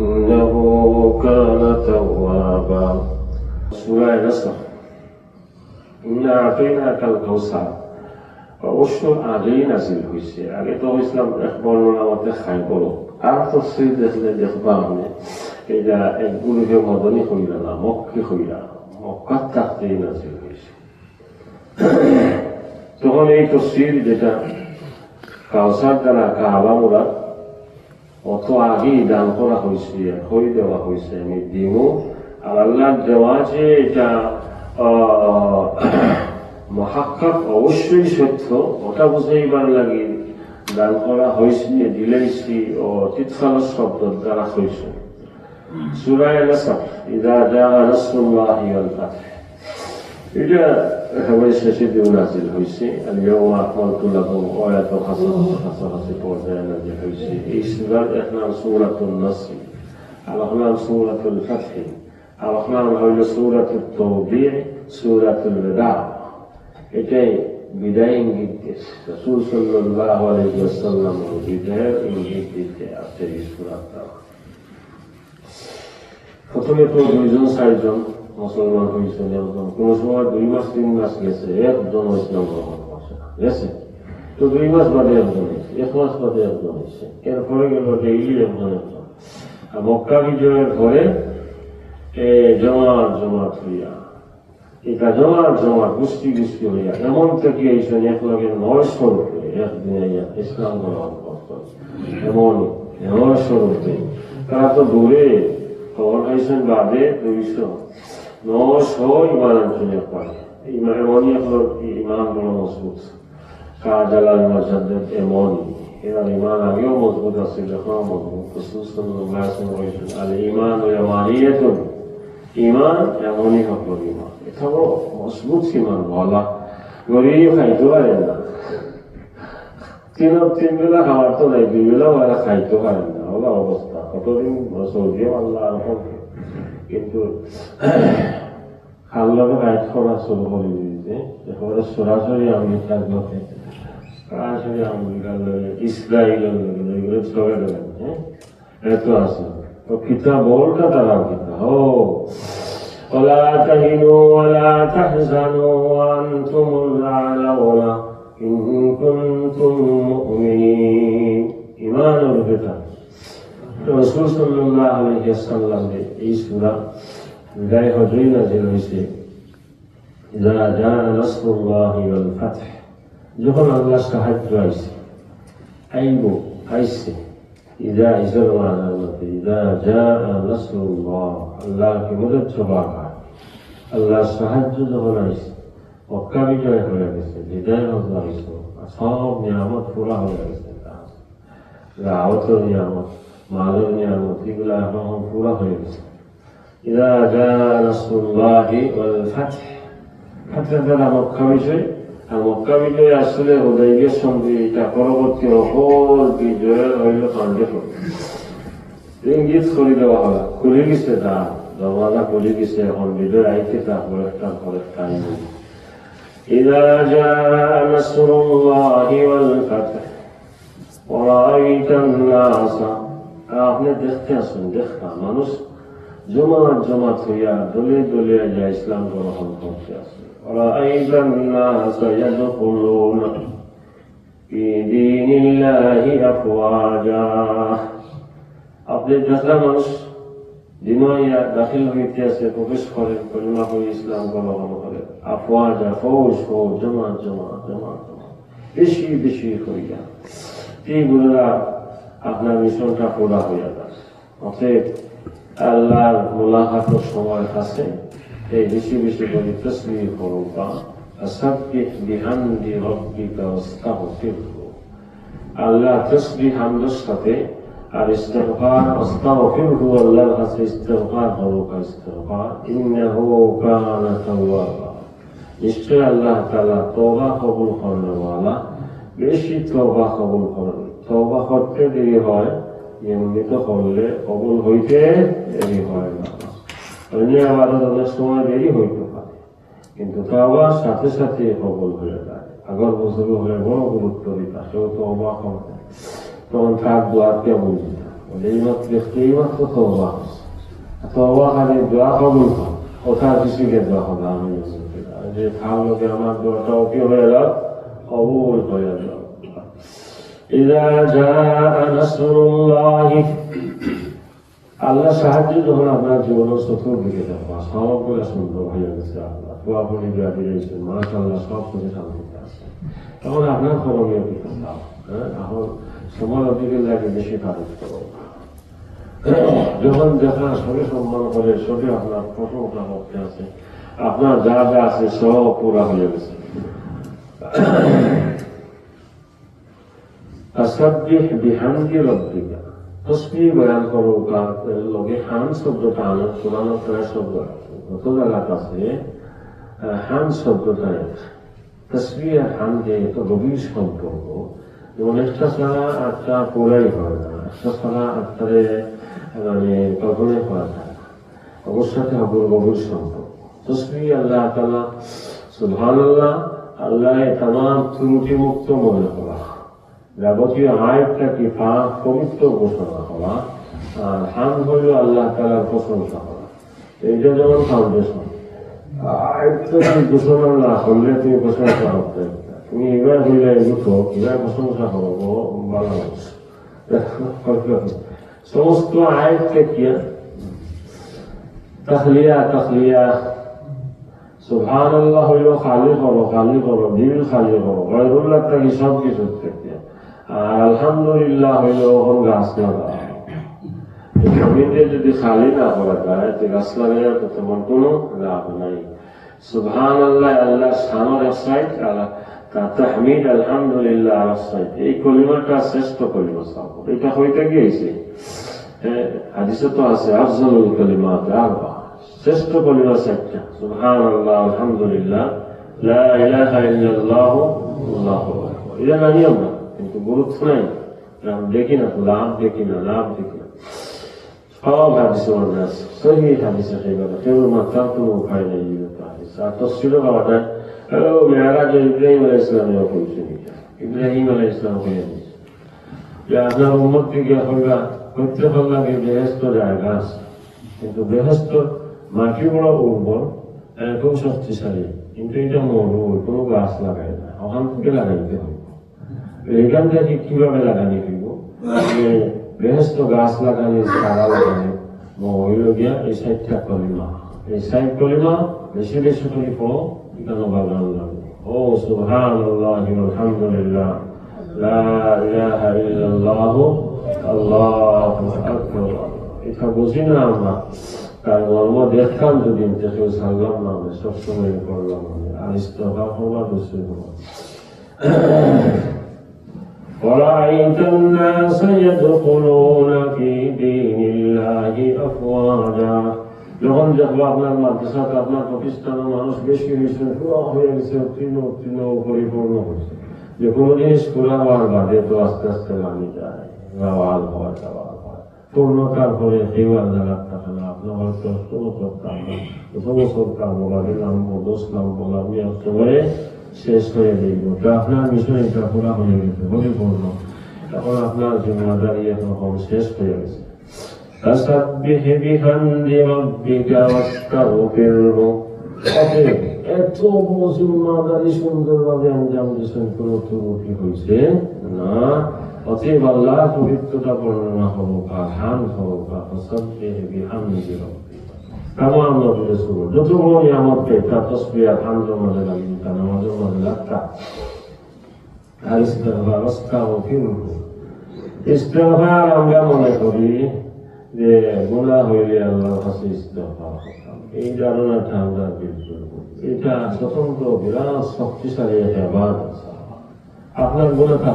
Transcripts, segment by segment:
إنه كان توابا سورة نصر إنا أعطيناك الكوثر অবশ্য আগেই নাজিল হয়েছে আগে তো ইসলাম এক বর্ণনা মতে খাই বলো আর তো শ্রী দেখলে দেখবা মানে এটা একগুলোকে মদনী হইল না মক্কে হইল মক্কার থাকতেই নাজিল হয়েছে তখন এই তসির যেটা কাউসার দ্বারা কাবা মোড়া অত আগেই দান করা হয়েছে হয়ে দেওয়া হয়েছে আমি দিমু। আর আল্লাহ দেওয়া যে এটা মহাক্কাক অবশ্যই সত্য, ওটা বুঝাইবার লাগে দান করা হয়েছে দিলেছি ও তিৎফাল শব্দ দ্বারা হয়েছে সুরায় নাসার ইদা ওয়াল ফাতহ। এটা একেবারে শেষে দিন নাজিল হয়েছে اليوم أكملت لكم آية حسنة حسنة পর্যায়ে নাজিল হয়েছে এই সুরার এক নাম সূরাতুন নাসর আর এক নাম সূরাতুল ফাতহ আর এক নাম হইল সূরাতুত তাওবীহ সূরাতুল ওয়াদা এটাই বিদায় ইঙ্গিত দিয়েছে রসুল সাল্লাল্লাহু আলাইহি ওয়াসাল্লাম বিদায়ের ইঙ্গিত দিতে আছে এই সুরাটা প্রথমে তো দুইজন চারজন মুসলমান হয়েছেন একজন কোন সময় দুই মাস তিন মাস গেছে একজন ইসলাম গ্রহণ করছে গেছে তো দুই মাস বাদে একজন হয়েছে এক মাস বাদে একজন হয়েছে এরপরে গেল ডেইলি একজন একজন আর মক্কা বিজয়ের পরে এ জমাট হইয়া এটা জমাট জমাট গোষ্ঠী গোষ্ঠী হইয়া এমন থেকে এইসব একলগে নয়শো রূপে একদিনে ইসলাম গ্রহণ করত এমন নয়শো রূপে তারা তো দূরে খবর পাইছেন বাদে দুইশো নশো ইমান অঞ্চলে পারে ইমান এমনই আপনার ইমান বড় মজবুত কাজালাল মাজাদের এমনই এরা ইমান আগেও মজবুত আছে যখন মজবুত আলাইহি ওয়াসাল্লাম বলেছেন আল ইমান ও ইয়ামানিয়াতুন ইমান এমনই হক ইমান এটা বড় মজবুত ইমান বলা গরিব খাইতে পারে না তিন তিন বেলা খাওয়ার তো নাই দুই বেলা ওরা খাইতে পারে না ওলা অবস্থা কতদিন সৌদিও আল্লাহ রকম কিন্তু খাল্লাকে রাইট করা শুরু করে দিয়েছে একেবারে সরাসরি আমেরিকার লোকে সরাসরি আমেরিকার লোকে ইসরায়েলের লোকে এগুলো ছড়ে দেবেন হ্যাঁ এত আছে তো কিতা বলটা তারা কিতা ও ولا تهنوا ولا تحزنوا وأنتم الأعلون إن كنتم مؤمنين إيمان الفتن রসুল সাল্লাহ আলহিসাল্লামের এই সুরা বিদায় হজই নাজিল হয়েছে। যা যা ওয়াল ফাতহ। যখন আল্লাহ সাহায্য আইছে আইব আইছে ইদা ইসর মানার মতে ইদা যা নসরুল্লাহ, আল্লাহকে মদত সভা আল্লাহ সাহায্য যখন আইছে মক্কা বিজয় হয়ে গেছে, বিদায় হজা হয়েছে সব নিয়ামত পুরা হয়ে গেছে। রাওয়াত নিয়ামত। মালের নিয়ামত এগুলো এখন পুরা হয়ে গেছে ইদা যা রাসূলুল্লাহি ওয়াল ফাতহ ফাতহ দ্বারা মক্কা বিজয় আর মক্কা বিজয় আসলে হুদাইবিয়ার সঙ্গে এটা পরবর্তী অকল বিজয়ের হইল কন্ডিশন ইঙ্গিত করে দেওয়া হয় খুলে গেছে তা দরওয়াজা খুলে গেছে এখন বিজয় আইতে তা কয়েকটা কয়েকটা إذا جاء نصر الله والفتح ورأيت الناس আপনি দেখতে আসুন দেখা মানুষ জমাত জমাত হইয়া দলে দলে যা ইসলাম গ্রহণ করতে আসে ওরা আইজান الناس يدخلون في دين الله أفواجا আপনি দেখলা মানুষ দিনইয়া দাখিল হইতে আছে প্রবেশ করে কলিমা করে ইসলাম গ্রহণ করে আফওয়াজা ফৌজ ফৌজ জমাত জমাত জমাত জমাত বেশি বেশি হইয়া এইগুলা আপনার মিশনটা পুরা হইয়া যায় অতএব আল্লাহর মোলাহাতর সময় আছে। এই বেশি বেশি করে তসবির করুন বা সবকে বিহান্দি রব্বিক অস্তাহতির আল্লাহ তসবি হামদের সাথে আর ইস্তফার অস্তাহফির হু আল্লাহর কাছে ইস্তফার হরুক ইস্তফার ইন্নাহু কানা তাওয়াবা। নিশ্চয় আল্লাহ তালা তওবা কবুল করেন বেশি তওবা কবুল করেন তওবা করতে দেরি হয় নিয়মিত করলে কবল হইতে দেরি হয় না। অন্য আবাদত অনেক সময় দেরি হইতে পারে, কিন্তু তওবা সাথে সাথে কবল হয়ে যায়। আগর বছর হলে বড় গুরুত্ব দিতা সেও তওবা করতে তখন তার দোয়াকে বুঝি না এই মাত্র এই মাত্র তওবা তওবা খালি দোয়া কবুল ওটা কিছুকে দোয়া হবে আমি যে খাওয়ার লোকে আমার দোয়াটাও কি হয়ে গেল, কবুল হয়ে গেল। إذا جاء نصر الله আল্লাহ সাহায্য যখন আপনার জীবনের চতুর্দিকে দেখবা সবগুলো সুন্দর হয়ে গেছে আল্লাহ পুরাপুরি ব্যাপী রয়েছে মাশাল্লাহ সব কিছু শান্তিতে আছে তখন আপনার করণীয় কি করলাম হ্যাঁ এখন সময় দিকে লাগে বেশি তারিফ করো যখন দেখা সবে সম্মান করে সবে আপনার প্রশংসা করতে আছে আপনার যা যা আছে সব পুরা হয়ে গেছে আসাবিহ বিহামদি রব্বিকা। তসবি বয়ান করো বা শব্দটা আনো, কোরআন আপনার শব্দ গত জায়গাত শব্দটা তসবি আর হাম যে এত গভীর সম্পর্ক এবং একটা ছাড়া আটটা পুরাই হয় মানে, অবশ্যই হবর গভীর সম্পর্ক তসবি আল্লাহ তালা সুবহান আল্লাহ তামাম ত্রুটি মুক্ত মনে হয় যাবতীয় আয়টাকে পাক পবিত্র ঘোষণা করা? আর হান হইল আল্লাহ তালার প্রশংসা করা। এইটা যেমন ফাউন্ডেশন আয়টাকে ঘোষণা না করলে তুমি প্রশংসা করতে তুমি এবার হইলে এগুলো এবার প্রশংসা করব। সমস্ত আয়তকে কি? তাহলিয়া তাহলিয়া। সুবহান আল্লাহ হইল খালি করো খালি করো দিল খালি করো গয়রুল্লাহ থেকে সব কিছু থেকে আর আলহামদুলিল্লাহ হইল ওখান গাছ লাগা জমিতে যদি খালি না করা যায়, তো গাছ লাগাইয়া তো তেমন কোনো লাভ নাই। সুবহান আল্লাহ আল্লাহ সামর এক সাইড তার তাহমিদ, আলহামদুলিল্লাহ আর সাইড এই কলিমাটা শ্রেষ্ঠ কলিমা সাহ এটা হইতে গিয়েছে। হাদিসে তো আছে, আফজলুল কলিমাত আরবা। শ্রেষ্ঠ কলিমা চারটা। সুবহান আল্লাহ আলহামদুলিল্লাহ, লা ইলাহা ইল্লাল্লাহ, আল্লাহু আকবার। এটা না নিয়ম না? কিন্তু গুরুত্ব নাই আমরা দেখি না লাভ দেখি না, লাভ দেখি না। সব হাদিসে আছে, সহি হাদিসে সেই কথা কেউ মাত্রার কোনো উপায় নেই হাদিস। আর তসিল বাবাটা ও মেয়ারাজ ইব্রাহিম আলাহ ইসলামেও কইছে ইব্রাহিম আলাহ ইসলাম কইয়া দিয়েছে, যে আপনার কিন্তু বেহেস্ত মাটি বড় উর্বর খুব শক্তিশালী। কিন্তু এটা মরুর কোনো গাছ লাগায় না ওখান থেকে লাগাইতে হবে। এখান থেকে কীভাবে লাগানি হইব? যে বেহেস্ত গাছ লাগানি, চারা লাগানি হইল গিয়া এই সাইডটা কলিমা। এই সাইড কলিমা, বেশি বেশি করে পড়ো এখানে বাগান লাগবে ও সুবহান আল্লাহ আলহামদুলিল্লাহ না আমরা। কারণ মর্ম দেখতাম যদি কেউ সারলাম না আমি সবসময় করলাম আমি আর ইস্তফা দুসরি হওয়া ورأيت الناس يدخلون في دين الله أفواجا যখন দেখবো আপনার মাদ্রাসাতে আপনার প্রতিষ্ঠানের মানুষ বেশি হয়েছে পুরো হয়ে গেছে উত্তীর্ণ উত্তীর্ণ পরিপূর্ণ হয়েছে যে কোনো জিনিস খোলা হওয়ার বাদে তো আস্তে আস্তে মানি যায় রাওয়াল হয় রাওয়াল হয় পূর্ণতার পরে হেওয়ার জায়গার থাকে না আপনার হয়তো কোনো করতাম না সমস্ত কাম বলা দিলাম দোষ নাম বলা আমি একেবারে শেষ হয়ে যাইব তো আপনার মিশন এটা পুরা হয়ে গেছে পরিপূর্ণ এখন আপনার জিম্মাদারি এখন শেষ হয়ে গেছে فسبح بحمد ربك واستغفره অতএব এত বড় জিম্মাদারি সুন্দরভাবে আঞ্জাম দিয়েছেন কোনো ত্রুটি হয়েছে না অতএব আল্লাহ পবিত্রতা বর্ণনা হোক আর হান হোক আর ফসব্বিহ বিহামদি তামাম নবীর সুর যত বড় নিয়ামত পেয়ে তসবিহ আর হামদের মাঝে লাগবে তার নামাজের মাঝে লাগতা। আর ইস্তেগফার আমরা মনে করি যে এই ধারণাটা আমরা। এটা শক্তিশালী বাদ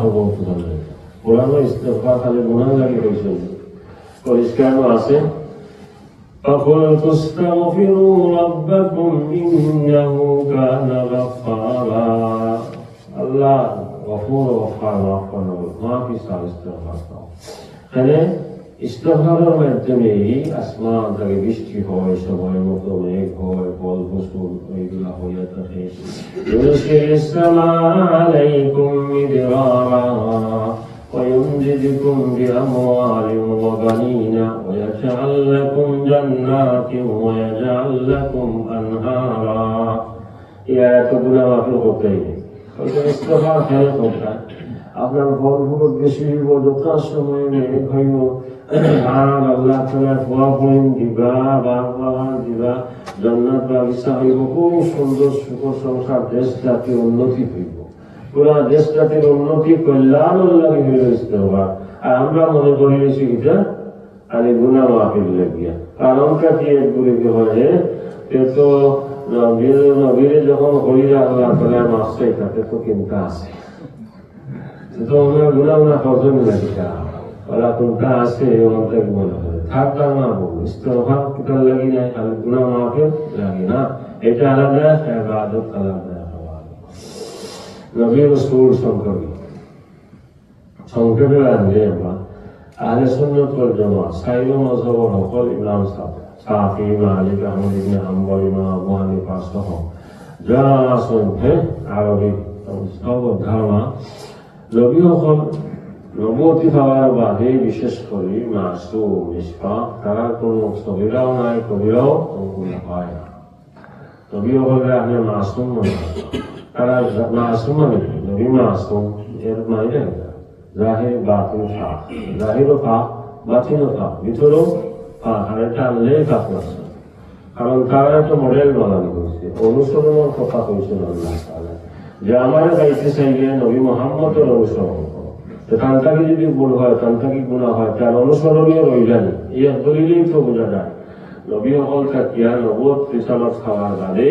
হব পুরানো ইস্তফা খালি গুণান লাগে হয়েছে আছে। فقلت استغفروا ربكم إنه كان غفارا الله غفور غفار غفار ما في صار استغفار এখানে ইস্তফারের মাধ্যমেই আসমান থেকে বৃষ্টি হয় সময় মতো মেঘ হয় ফল ফসল ওইগুলা হয়ে থাকে يرسل السماء عليكم مدرارا ويمددكم بأموال وبنين ويجعل لكم جنات ويجعل لكم أنهارا يا تبنا ما في الخطين استغفار خير الخطين আপনার ফলগুলো বেশি হইব দোকান সময় মেঘ হইব আর আল্লাহ তালা ফোয়া ফলিন দিবা বাগান দিবা জন্নাত বাগিচা হইব খুব সুন্দর সুখ সংসার দেশ জাতি উন্নতি হইব পুরা দেশ জাতির উন্নতি কল্যাণ লাগে আর আমরা মনে করি এটা আরে গুণা মাফিল লাগিয়া। কারণটা কি একগুলি কি হয়? তে নবীরে যখন হইরা আল্লাহ তালা মাসে তাতে তো চিন্তা আছে। তো গুণা ওরা আছে মনে থাকবা না বলব ইস্তফা লাগি নাই আর গুণা মাফিল লাগে না। এটা আলাদা আলাদা। নবী রসুল সংকবি সংক্ষেপে আনলে আমরা আহলে সুন্নত ওয়াল জামাত সাইব মযহব সকল ইমাম সাফি, মালিক, আহমদ ইবনে হাম্বল, ইমাম আবু হানিফা সহ যারা আছে আরবি সব ধারণা নবীসকল নবতী পাওয়ার বাদে বিশেষ করে মাসুম নিষ্পাপ তারা কোনো সবিরাও নাই, কবিরাও হয় না নবীসকলে আপনি মাসুম মনে করেন। তারা মাসুম? নবী মাসুম এর না জাহির বাতিল পাক জাহিরও পাক বাতিলও পাক ভিতরেও পাক আর এটা আনলেই পাক মাসুম কারণ তারা একটা মডেল বানানো হয়েছে অনুসরণের কথা কইছেন আল্লাহ যে আমার গাইতে চাইলে নবী মোহাম্মদের অনুসরণ তো কান্তাকে যদি ভুল হয় কান্তাকে গুণা হয় তার অনুসরণীয় রইলেন ইয়ে দলিলেই তো বোঝা যায় নবী সকল থাকিয়া নবদ রিসালত খাওয়ার বাদে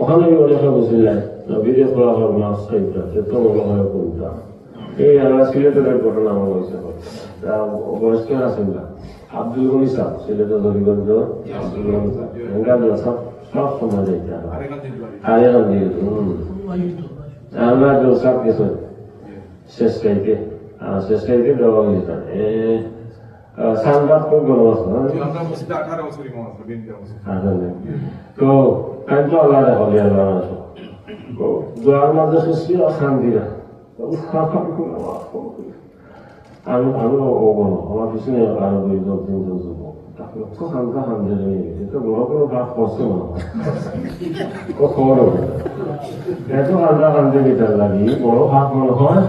ওখানে বুঝিলেন নবীদের খোয়া হল মাছ খাইতা সে তো মনে কোনটা এই আমরা সিলেটের ঘটনা আমার হয়েছে বয়স্ক আছেন না। আব্দুল গনি সাহ সিলেটের হরিগঞ্জ। আব্দুল গনি সাহ সব সব সময় যাইতে আরে আমরা জলসাপ গেছো। শেষ খাইতে শেষ খাইতে দেওয়া হয়েছে এ সাংবাদ খুব গরম আছে তো কান্ত আল্লাহ হলে আল্লাহ দোয়ার মাঝে খুশি অশান্তি না আমি আমি ও বলো, আমার পিছনে আরও দুইজন, তিনজন যুবক। তাকে হালকা হামদে নিয়ে গেছে? তো বড় কোনো কাজ করছে হয়। ও খবর হবে? এত হালকা হামদে গেটার লাগি, বড় হাত মনে হয়?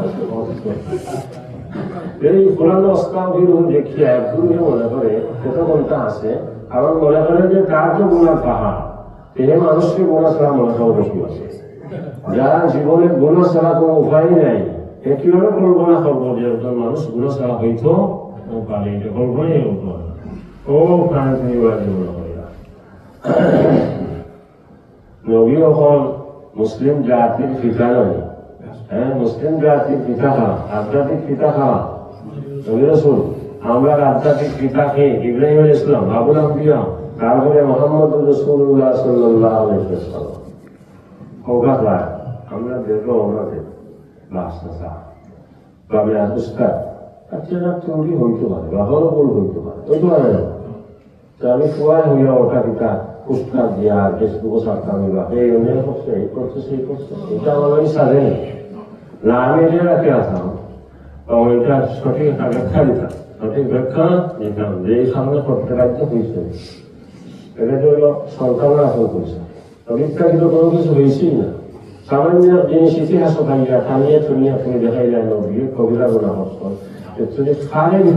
এই কোরআন অস্তাব বিরোধ দেখিয়া একদমই মনে করে কত কোনটা আছে। কারণ মনে করে যে তার তো গুণার পাহাড়। তিনি মানুষকে গুণা ছাড়া করা বেশি আছে। যারা জীবনে গুণা ছাড়া কোনো উপায় নাই এ কীভাবে কল্পনা করব যে একজন মানুষ গুণা ছাড়া হইতো পারে এটা কল্পনাই হতো ও প্রাণ তিনি বাজে মনে হয় না। নবী হল মুসলিম জাতির পিতা নয়। হ্যাঁ মুসলিম জাতির পিতা খাওয়া আধ্যাত্মিক পিতা খাওয়া নবী রসুল, আমরা আধ্যাত্মিক পিতাকে ইব্রাহিম ইসলাম বাবুল আম্বিয়া তারপরে মোহাম্মদ রসুল্লাহ সাল্লাহ আলাইসাল্লাম প্রায় আমরা দেখব দেখব বাস না তবে আর উস্তাদ আচ্ছা না চুরি হইতে পারে বাবারও ভুল হইতে পারে হইতে পারে তো আমি কুয়ায় হইয়া ওটা পিতা উস্তাদ দিয়া ফেসবুকে ছাড়তাম বা এই অনেক করছে, এই করছে, সেই করছে, এটা আমার আমি সাজে না। আমি এটা রাখে আসলাম এবং এটা সঠিক একটা ব্যাখ্যা দিতাম, সঠিক ব্যাখ্যা দিতাম যে এই সামনে প্রত্যেক রাজ্য হয়েছে এটা তো হলো সরকার আসল করছে অবিজ্ঞাপিত কোনো কিছু হয়েছেই না। সামান্য জিনিস ইতিহাস ভাইয়া টানিয়ে টুনিয়ে তুমি দেখাইলে নবী কবিরা গুণা হচ্ছেন তুমি খারেন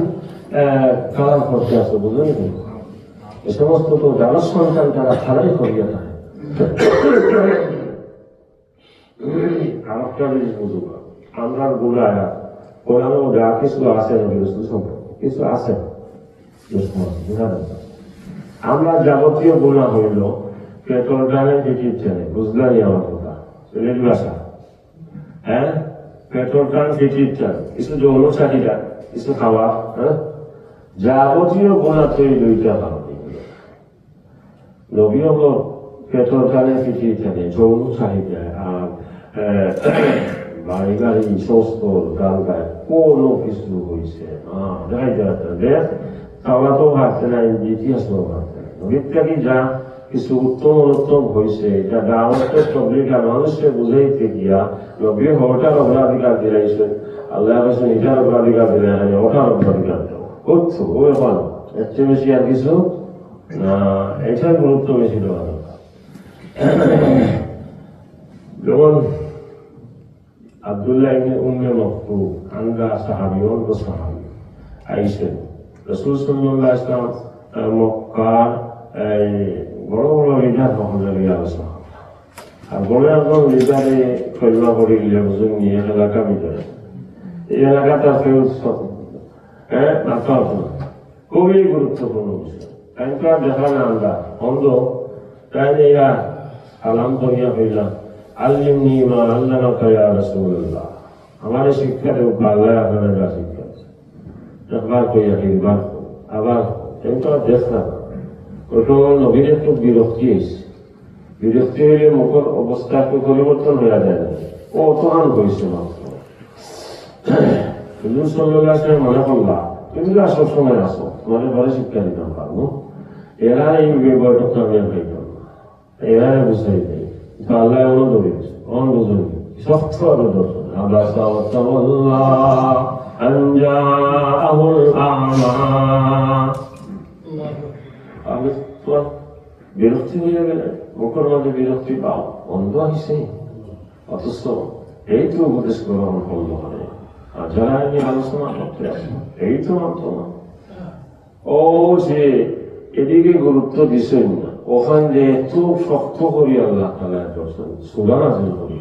কালাম করতে আসো বুঝলেন কি? এ সমস্ত তো সন্তান তারা খারাই করিয়া থাকে। আরেকটা জিনিস বুঝব আমরা গুণায় কোরআনে যা কিছু আছে নবী রসুল সম্পর্কে, কিছু আছে। বুঝা যাচ্ছে। আমরা যাবতীয় গুণা হইল, পেট্রোল টানে টিকিট টানে বুঝলাই আমার কথা। রেল ভাষা হ্যাঁ? পেট্রোল টান টিকিট টান কিছু যৌন চাহিদা কিছু খাওয়া হ্যাঁ? যাবতীয় গুণা তৈরি দুইটা ভালো নবী হল পেট্রোল টানে টিকিট টানে যৌন চাহিদা আর বাড়ি গাড়ি সমস্ত গান গায় কোনো কিছু হয়েছে হ্যাঁ যাচ্ছে, দেখ, খাওয়া তো হারছে না, ইতিহাস থেকে যা কিছু উত্তম অনুত্তম হয়েছে এটা দাওয়াতের তবলিগা মানুষকে বুঝাইতে গিয়া নবী ওটার অগ্রাধিকার দিলাইছেন আল্লাহ কাছে এটার অগ্রাধিকার দিলে হয় ওটার অগ্রাধিকার করছ ও এখন এর চেয়ে বেশি আর কিছু? এটার গুরুত্ব বেশি দেওয়া যেমন আব্দুল্লাহ মক্কার এই বড় বড় লিডার হলে আলোচনা আর বড় একজন লিডারে কল্যাণ করে বুঝুন নিয়ে এলাকা ভিতরে এই এলাকাটা ফেরত হ্যাঁ মাথা খুবই গুরুত্বপূর্ণ বিষয় তাই তো দেখা না আমরা অন্ধ তাই এরা আলাম করিয়া হইলাম আল্লিমনি মা আল্লামাকা ইয়া রাসূলুল্লাহ আমার শিক্ষা দেব আল্লাহ আপনার শিক্ষা। একবার কইয়া একবার আবার কিন্তু আর দেখ না প্রথম নবীর একটু বিরক্তি হয়েছে। বিরক্তি হইলে মুখর অবস্থা একটু পরিবর্তন হয়ে যায়। না ও অপমান হয়েছে মাত্র। মনে করলা, তুমি তো সবসময় আসো তোমাদের ঘরে শিক্ষা দিতাম পারব এরা এই আমি আর খাইতাম না। এরা বুঝাই দেয় তো আল্লাহ এমন গেছে অন বুঝুন শক্ত আরও দর্শন। আল্লাহ সাল্লাল্লাহ আনজাআহুল আ'মা আমি তোমার বিরক্তি হয়ে গেলে মুখের মাঝে বিরক্তি পাও। অন্ধ আসছে অথচ এই তো উপদেশ গ্রহণ করল হবে আর যারা নিয়ে আলোচনা করতে আসে এই তো না। ও যে এদিকে গুরুত্ব দিছেন না, ওখান যে এত শক্ত করি আল্লাহ তালা করছেন সুগান আছে করি।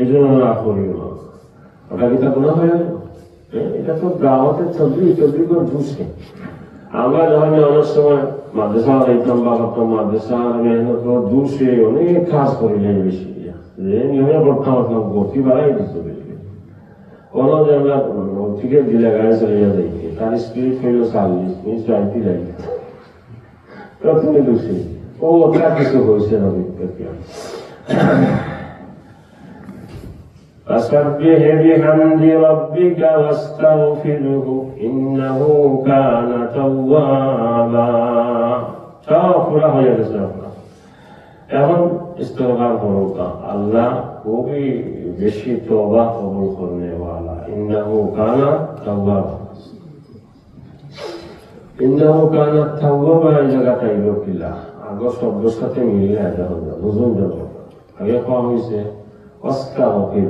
এই জন্য না করি না। ওটা কি তা গুণা হয়ে এটা তো দাওয়াতের চব্বিশ চব্বিশ করে ঢুকছে আমরা যখন অনেক সময় মাদ্রাসা যাইতাম বা করতাম মাদ্রাসা মেহনত দুশে অনেক কাজ করিলেন বেশি। যে নিয়মে করতাম আসলাম গতি বাড়াই দিত কোনো যে আমরা থেকে দিলে গাড়ি চলে যাই, তার স্পিরিট হইল চাল্লিশ মিনিট যাইতে যাই। তুমি দোষী। ও ওটা কিছু হয়েছে না فسبح بحمد ربك واستغفره إنه كان توابا সব পুরা হয়ে গেছে আপনার এখন ইস্তফার করুকা আল্লাহ খুবই বেশি তবা কবুল করনে ওয়ালা ইন্নাহু কানা তাওয়াবা ইন্নাহু কানা তাওয়াবা এই জায়গাটা ইলো কিলা আগর শব্দের সাথে মিলিয়ে এটা হবে বুঝুন যাব আগে কম হয়েছে অস্কা অকিল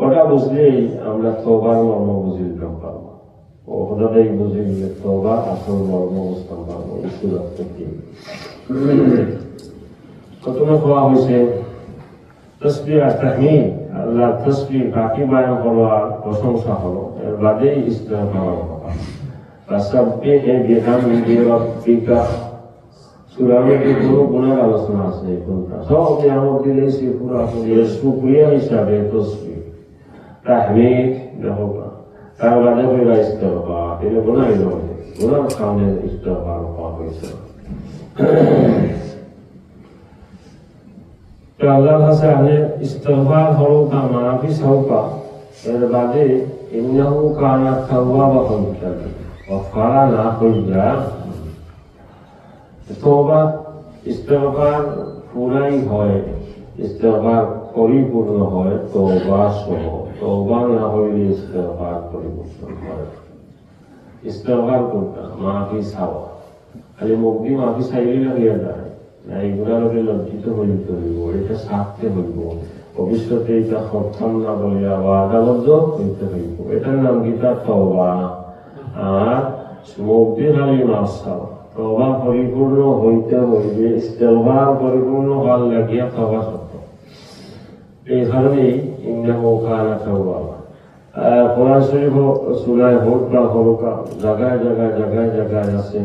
ওটা বুঝলেই আমরা তোবার মর্ম বুঝে নিলাম পারব ওটাই বুঝে নিলে তোবা আসল মর্ম বুঝতাম পারব ইসুরাত থেকে প্রথমে হওয়া হয়েছে তসবি আর আল্লাহ তসবি বাকি বায়ন হলো আর প্রশংসা হলো এর বাদেই ইসলাম হওয়া তাসাব্বে এ বিহাম রব্বিকা সুরামে আলোচনা আছে কোনটা সব নিয়ামত দিলেই সে পুরো শুকুরিয়া হিসাবে তসবি তাহমিদ দেখো তার বাদে হইলা ইস্তফা এটা গুণা হইল গুণার সামনে ইস্তফা রূপা হয়েছে তা আল্লাহর কাছে আনে ইস্তফার হরকা মাফিস হরকা এর বাদে ইন্নাহু কানা তাওয়াবা হইতা ওয়াফারা না হইয়া তওবা ইস্তফার পুরাই হয় ইস্তফার পরিপূর্ণ হয়, তওবা সহ। তওবা না হইলে ইস্তফার পরিপূর্ণ হয়। ইস্তফার কোনটা? মাফিস হাওয়া খালি মুক্তি মাফি চাইলে লাগিয়া যায়? না, এইগুলা লোকে লজ্জিত হইতে হইব, এটা সারতে হইব। ভবিষ্যতে এটা সক্ষম না বলিয়া বা আদাবদ্ধ হইতে হইব। এটার নাম গীতা তবা আর মুক্তি খালি মাফ চাওয়া তবা পরিপূর্ণ হইতে হইবে ইস্তেফার পরিপূর্ণ হওয়ার লাগিয়া তবা এই কারণেই ইন্দামু খানা তবা কোরআন শরীফ সুরায় হোক বা হরকা জায়গায় জায়গায় জায়গায় জায়গায় আছে।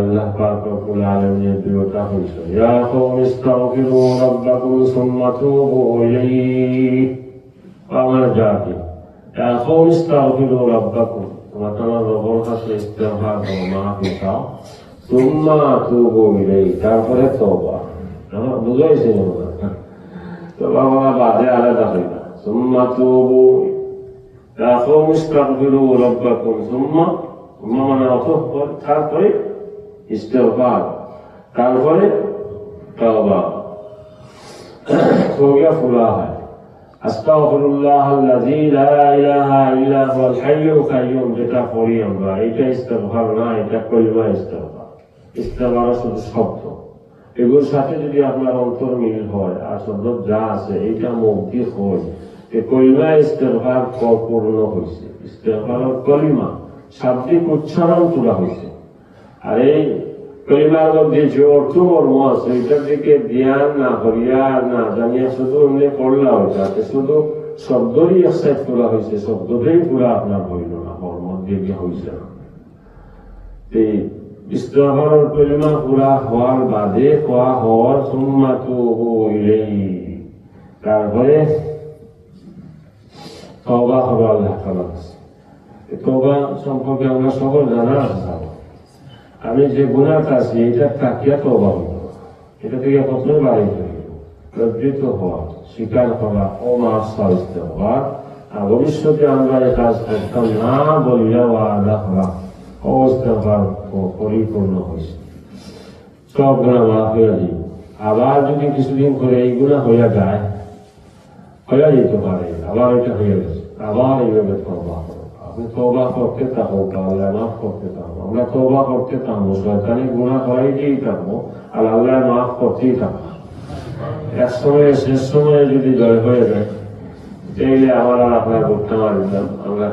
আল্লাহ পাক রব্বুল আলামিনের প্রিয়তা হয়েছে ইয়া কওমি ইস্তাগফিরু রাব্বাকুম সুম্মা তুবু ইলাইহি। আমার জাতি ইয়া কওমি ইস্তাগফিরু রাব্বাকুম। তোমরা তোমার রবের কাছে ইস্তেগফার করো মাফি চাও। সুম্মা তুবু ইলাইহি। তারপরে তওবা। বুঝাইছে না তো বাবা বাদে আলাদা হই না সুম্মা তুবু ইয়া কওমি ইস্তাগফিরু রাব্বাকুম সুম্মা সুম্মা মানে অতঃপর তারপরে ইস্তেগফার তারপরে তওবা তওবা ফুলা হয় আস্তাগফিরুল্লাহ আল্লাযী লা ইলাহা ইল্লা হুয়াল হাইয়ুল কাইয়্যুম যেটা পড়ি আমরা এটা ইস্তেগফার না এটা কলিমা ইস্তেগফার ইস্তেগফার শুধু শব্দ এগুলোর সাথে যদি আপনার অন্তর মিল হয়, আর শব্দ যা আছে এটা মুক্তি হয় যে কলিমা ইস্তেগফার পূর্ণ হয়েছে ইস্তেগফারের কলিমা, শাব্দিক উচ্চারণ তোলা হয়েছে আর এই কলিমার মধ্যে যে অর্থ মর্ম আছে, এটার দিকে ধ্যান না করিয়া না জানিয়া শুধু এমনি পড়লা ওইটাতে শুধু শব্দই একসাইড করা হয়েছে শব্দটাই পুরা আপনার হইল না মর্ম দিয়ে হয়েছে না। ইস্তেগফারের কলিমা পুরা হওয়ার বাদে কোয়া হওয়ার সুম্মা তুবু ইলাইহি তারপরে কাছে। তওবা সম্পর্কে আমরা সকল জানা আমি যে গুণাটা আছি এটা তাকিয়া হইব এটা থেকে প্রথমে বাড়ি হইব লজ্জিত হওয়া স্বীকার করা ও হওয়া আর ভবিষ্যতে আমরা এই কাজ করতাম না বলিয়া করা অবস্থা পরিপূর্ণ হয়েছে সব গুণা মাফ হইয়া দিব আবার যদি কিছুদিন করে এই গুণা হইয়া যায় হইয়া যেতে পারে আবার এটা হয়ে গেছে আবার এইভাবে তবা আপনি তবা করতে থাকো আল্লাহ মাফ করতে থাকো আমরা তবা করতে থাকব শয়তানি গুণা করাইতেই থাকব আর আল্লাহ মাফ করতেই থাকব এক সময় শেষ সময়ে যদি জয় হয়ে যায় তাইলে আবার আর আপনার করতে পারলাম আমরা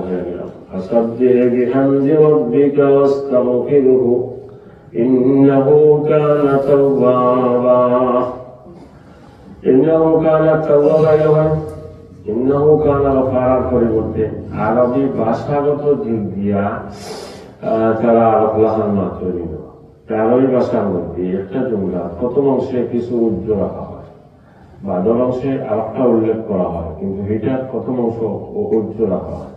হয়ে গেলাম فسبح بحمد ربك واستغفره إنه كان توابا إنه كان توابا يوم إنه كان غفارا পরিবর্তে আরবি ভাষাগত দিক দিয়া আহ, তারা আরব লাহান মাত্র নিল আরবি ভাষার মধ্যে একটা জুমলা প্রথম অংশে কিছু উজ্জ্ব রাখা হয় বাদল অংশে আরেকটা উল্লেখ করা হয় কিন্তু এটার প্রথম অংশ উ- উজ্জ্ব রাখা হয়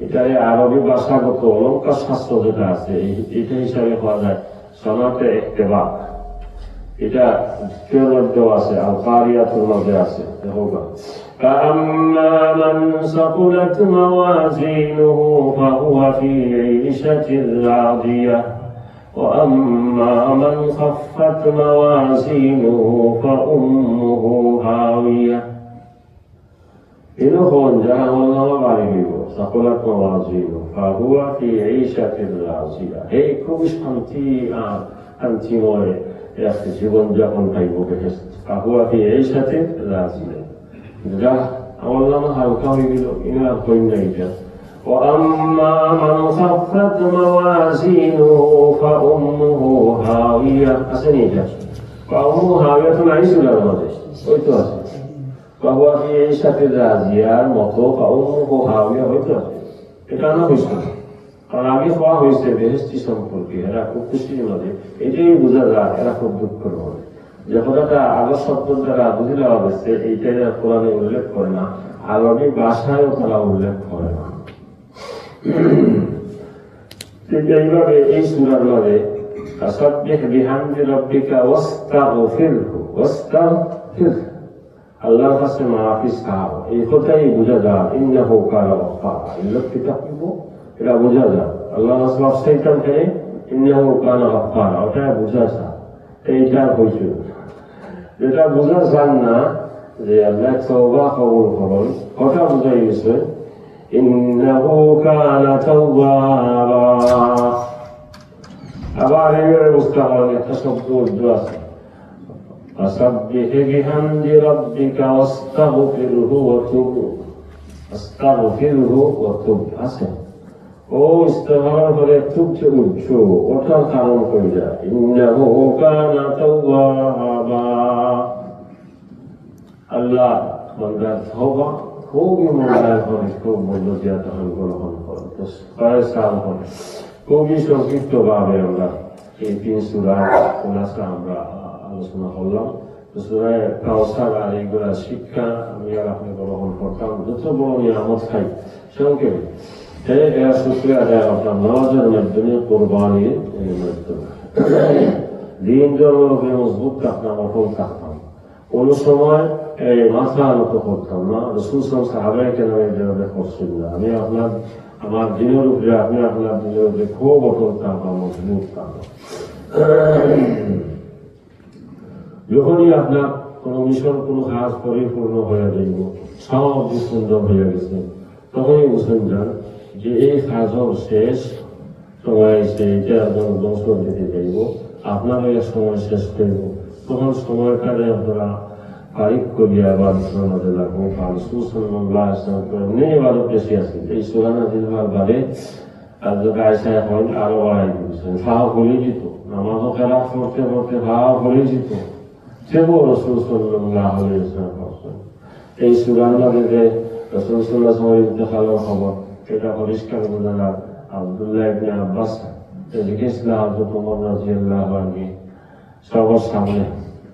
এটারে আরবি ভাষাগত অলঙ্কার শাস্ত্র যেটা আছে এই- এটা হিসাবে পাওয়া যায় সনাতে একটেবা এটা দ্বিতীয় মধ্যেও আছে আল কারিয়াতুর মধ্যে আছে দেখো গা। فأما من ثقلت موازينه فهو في عيشة راضية وأما من خفت موازينه فأمه هاوية إنهم جاء الله عليه ثقلت موازينه فهو في عيشة راضية هي খুব শান্তি আর শান্তিময় একটা জীবনযাপন পাইব বেহেস্ত ফাহুয়া ফি عيشة راضية যা আমার নাম হালকা হয়ে গেল ইনা কই না এটা وأما من خفت موازينه فأمه هاوية أسنيجا فأمه هاوية عيش ولا الماضي ওইতো আছে فهو في عيشة راضية মতো فأمه هاوية ওইতো আছে এটা না হয়েছে কারণ আগে হওয়া হয়েছে বেহেস্তি সম্পর্কে এরা খুব খুশির মধ্যে এটাই বোঝা যায় এরা খুব দুঃখ হবে যে কথাটা আগের শব্দ দ্বারা বুঝে দেওয়া হয়েছে এইটাই এরা কোরআনে উল্লেখ করে না আরবি ভাষায়ও তারা উল্লেখ করে না ঠিক এইভাবে এই সুরার মাঝে فسبح بحمد ربك واستغفره واستغفره ফির আল্লাহর কাছে মাহফিজ কাহাব এই কথাই বোঝা যায়। ইন্না হোক কিতাব দিব এটা বোঝা যায়। আল্লাহ রাসূল থেকে ইন্না হোক কারা গফার ওটা বোঝা যায়। এইটা হইছে। যেটা বোঝা যান না যে আল্লাহ তওবা কবুল করুন। কথা বোঝাই গেছে, ইন্নাহু কানা তাওয়াবা। আবার এর মুস্তাহাল একটা শব্দ আছে। فسبح بحمد ربك واستغفره وتب استغفره وتب আছে ও ইস্তেগফার করে তুবছে উচ্চ ওটার কারণ হয়ে যায় ইন্নাহু কানা তাওয়াবা আল্লাহ বান্দার তওবা খুবই মূল্যায়ন করে খুব মূল্য দিয়া তখন গ্রহণ করে তো কয়েক কাম করে খুবই সংক্ষিপ্ত ভাবে আমরা এই তিন সুরার খোলাসা আমরা আলোচনা করলাম। কাউসার আর এইগুলা শিক্ষা, আমি আর আপনি গ্রহণ করতাম যত বড় নিয়ামত খাই এই এর শুক্রিয়া আদায় করতাম নামাজের মাধ্যমে কোরবানির মাধ্যমে। দিন জন্মরূপে মজবুত থাকতাম অটল থাকতাম কোন সময় এই মাথা নত করতাম না। রসুল সাল সাহাবাই কেন যেভাবে করছেন না। আমি আপনার, আমার দিনের উপরে আপনি আপনার দিনের উপরে খুব অটল থাকতাম মজবুত থাকতাম যখনই আপনার কোনো মিশন, কোনো কাজ পরিপূর্ণ হয়ে যাইব, সব সুন্দর হয়ে গেছে, তখনই বুঝলেন যান যে এই কাজও শেষ সময় এসে এটা একজন ধ্বংস দিতে যাইব আপনার এই সময় শেষ করব তখন সময়টারে আপনারা তারিখ করিয়া বা আমাদের লাগবো। আর সুসল্লাহ এমনি এবার বেশি আছে। এই সুরানা দিলবার বাদে আর যদি আয়সা এখন আরও বাড়াই দিয়েছেন সাহা হয়ে যেত নামাজও খেলা করতে করতে ভাব হয়ে যেত সেও রসুল সাল্লাহ এই সুরান মাঝে রসুল সাল্লাহ সময় ইন্তেকালের খবর এটা পরিষ্কার বোঝা যায় আবদুল্লাহ ইবনে আব্বাস ইসলাম হজরত ওমর রাদিয়াল্লাহু আনহু সবার সামনে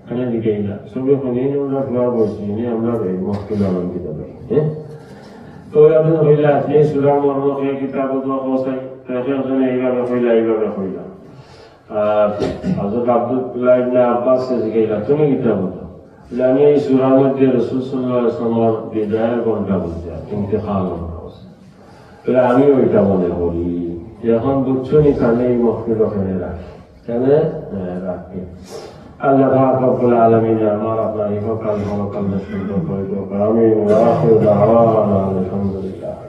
এখানে দিকেই না সবে হনি আমরা বলছি নি আমরা এই মহকুল আলমকে দেবে হ্যাঁ তো হইলা আপনি সুরার মর্ম এই কিতাব দোয়া বসাই তাকে এইভাবে হইলা এইভাবে হইলা। হজরত আমি আমি ওইটা মনে করি। এখন বুঝছ নি কানে এই মহফিল ওখানে রাখি। কেন? রাখি। আল্লাহ রব্বুল আলামিন আমার আপনার ইহকাল পরকাল সুন্দর করে। আলহামদুলিল্লাহ।